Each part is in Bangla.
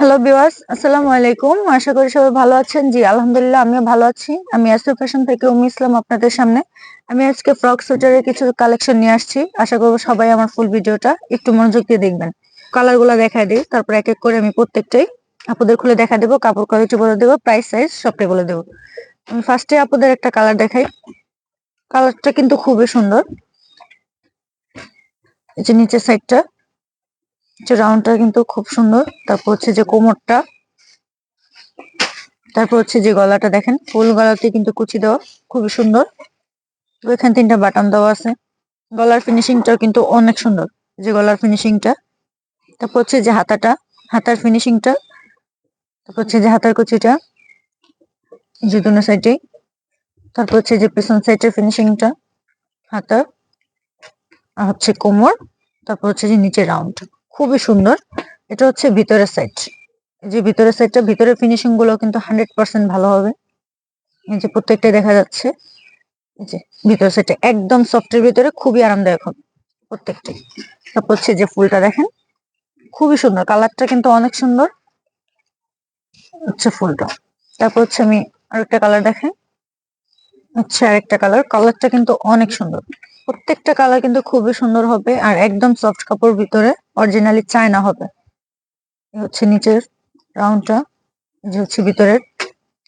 হ্যালো বিওয়াস আসসালামু আলাইকুম আশা করি সবাই ভালো আছেন। জি, আলহামদুলিল্লাহ, আমিও ভালো আছি। আমি আসর ফ্যাশন থেকে উমি ইসলাম আপনাদের সামনে। আমি আজকে ফ্রক সুইটারের কিছু কালেকশন নিয়ে আসছি। আশা করব সবাই আমার ফুল ভিডিওটা একটু মনোযোগ দিয়ে দেখবেন। কালারগুলা দেখা দিই। তারপর এক এক করে আমি প্রত্যেকটাই আপুদের খুলে দেখা দেবো। কাপড় কোয়ালিটি বলে দেবো প্রাইস সাইজ সবটাই বলে দেবো। আমি ফার্স্টে আপনাদের একটা কালার দেখাই। কালারটা কিন্তু খুবই সুন্দর। এই যে নিচের সাইডটা যে রাউন্ডটা কিন্তু খুব সুন্দর। তারপর হচ্ছে যে কোমরটা। তারপর হচ্ছে যে গলাটা দেখেন, ফুল গলাতে কিন্তু কুচি দেওয়া, খুবই সুন্দর। এখানে তিনটা বাটন দেওয়া আছে। গলার ফিনিশিংটাও কিন্তু অনেক সুন্দর, যে গলার ফিনিশিংটা তারপর হচ্ছে যে হাতাটা, হাতার ফিনিশিংটা তারপর হচ্ছে যে হাতার কুচিটা যে দুনো সাইডে তারপর হচ্ছে যে পেছন সাইডের ফিনিশিংটা হাতার, আর হচ্ছে কোমর। তারপর হচ্ছে যে নিচে রাউন্ড খুবই সুন্দর। এটা হচ্ছে ভিতরের সাইড যে ভিতরের সাইডটা ভিতরের ফিনিশিংগুলো কিন্তু হান্ড্রেড পার্সেন্ট ভালো হবে। এই যে প্রত্যেকটাই দেখা যাচ্ছে। এই যে ভিতরের সাইডটা একদম সফটের ভিতরে, খুবই আরামদায়ক হবে প্রত্যেকটাই। তারপর হচ্ছে যে ফুলটা দেখেন, খুবই সুন্দর। কালারটা কিন্তু অনেক সুন্দর। হচ্ছে ফুলটা। তারপর হচ্ছে আমি আরেকটা কালার দেখেন। হচ্ছে আরেকটা কালার কালারটা কিন্তু অনেক সুন্দর। প্রত্যেকটা কালার কিন্তু খুবই সুন্দর হবে আর একদম সফট কাপড় ভিতরে অরিজিনালি চায়না হবে। হচ্ছে নিচের রাউন্ডটা যে হচ্ছে ভিতরের।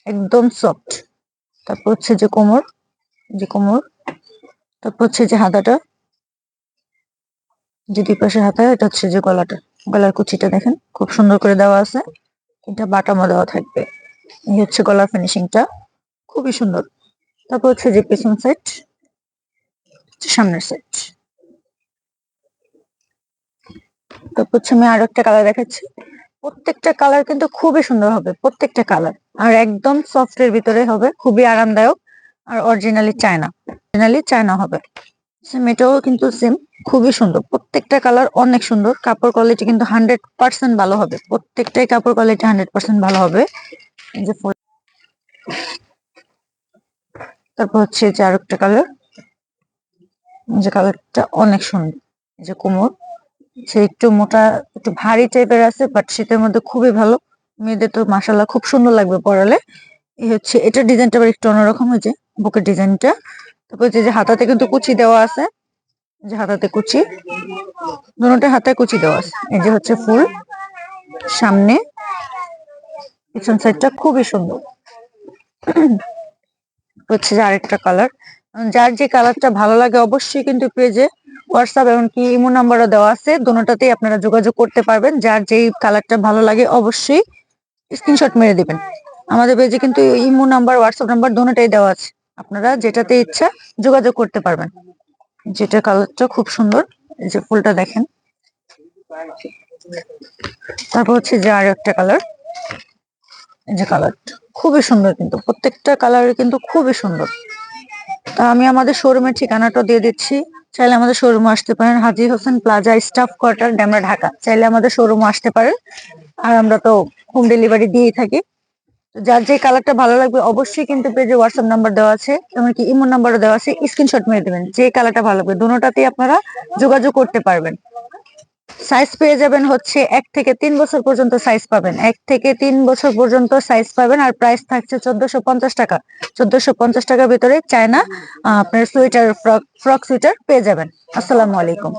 একদম সফট তারপর হচ্ছে যে কোমর যে কোমর। তারপর হচ্ছে যে হাতাটা। যে দুই পাশে হাতা, এটা হচ্ছে যে গলাটা। গলার কুচিটা দেখেন, খুব সুন্দর করে দেওয়া আছে। এটা বাটামো দেওয়া থাকবে। এই হচ্ছে গলার ফিনিশিংটা খুবই সুন্দর। তারপর হচ্ছে যে পেছন সাইড সামনের সাইড তারপর হচ্ছে আমি আরও একটা কালার দেখাচ্ছি। প্রত্যেকটা কালার কিন্তু খুবই সুন্দর হবে, প্রত্যেকটা কালার আর একদম সফট এর ভিতরে হবে, খুবই আরামদায়ক। আর অরিজিনালি চায়না। অরিজিনালি চায়না হবে। সেম এটাও কিন্তু সেম খুবই সুন্দর। প্রত্যেকটা কালার অনেক সুন্দর। কাপড় কোয়ালিটি কিন্তু হান্ড্রেড পার্সেন্ট ভালো হবে। প্রত্যেকটাই কাপড় কোয়ালিটি হান্ড্রেড পার্সেন্ট ভালো হবে। যে ফুল তারপর হচ্ছে যে আরেকটা কালার যে কালারটা অনেক সুন্দর যে কোমর। সে একটু মোটা, একটু ভারী টাইপের আছে বাট শীতের মধ্যে খুবই ভালো। মেয়েদের তো মাসাল্লাহ খুব সুন্দর লাগবে পরালে। এই হচ্ছে, এটা ডিজাইনটা আবার একটু অন্যরকম হয়েছে, বুকের ডিজাইনটা। তারপর হচ্ছে যে হাতাতে কিন্তু কুচি দেওয়া আছে যে হাতাতে কুচি। দুটোটা হাতে কুচি দেওয়া আছে, এই যে হচ্ছে ফুল। সামনে, পিছন সাইডটা খুবই সুন্দর। হচ্ছে যে আরেকটা কালার যার যে কালারটা ভালো লাগে অবশ্যই কিন্তু পেজে হোয়াটসঅ্যাপ এমনকি ইমো নাম্বারও দেওয়া আছে। দুটোতেই আপনারা যোগাযোগ করতে পারবেন। যার যেই কালারটা ভালো লাগে অবশ্যই স্ক্রিনশট মেরে দিবেন। আমাদের পেজে কিন্তু ইমো নাম্বার হোয়াটসঅ্যাপ নাম্বার দুটোটাই দেওয়া আছে। আপনারা যেটাতে ইচ্ছা যোগাযোগ করতে পারবেন। যেটা কালারটা খুব সুন্দর, এই যে ফুলটা দেখেন। তারপর হচ্ছে যে আর একটা কালার যে কালারটা খুবই সুন্দর কিন্তু, প্রত্যেকটা কালার কিন্তু খুবই সুন্দর। তা আমি আমাদের শোরুমের ঠিকানাটা দিয়ে দিচ্ছি। চাইলে আমাদের শোরুমে আসতে পারেন। Haji Hossain plaza staff quarter, Demra, Dhaka. চাইলে আমাদের শোরুমে আসতে পারেন। আর আমরা তো হোম ডেলিভারি দিয়েই থাকি। যার যে কালারটা ভালো লাগবে, অবশ্যই কিন্তু পেজে হোয়াটসঅ্যাপ নাম্বার দেওয়া আছে, এমনকি ইমো নাম্বারও দেওয়া আছে। স্ক্রিনশট মেরে দেবেন। যে কালারটা ভালো লাগবে, দুটোতেই আপনারা যোগাযোগ করতে পারবেন। সাইজ পেয়ে যাবেন হচ্ছে এক থেকে তিন বছর পর্যন্ত সাইজ পাবেন। এক থেকে তিন বছর পর্যন্ত সাইজ পাবেন আর প্রাইস থাকছে চোদ্দশো পঞ্চাশ টাকা। চোদ্দশো পঞ্চাশ টাকার ভিতরে চায়না আপনার সোয়েটার ফ্রক ফ্রক সুইটার পেয়ে যাবেন। আসসালামু আলাইকুম।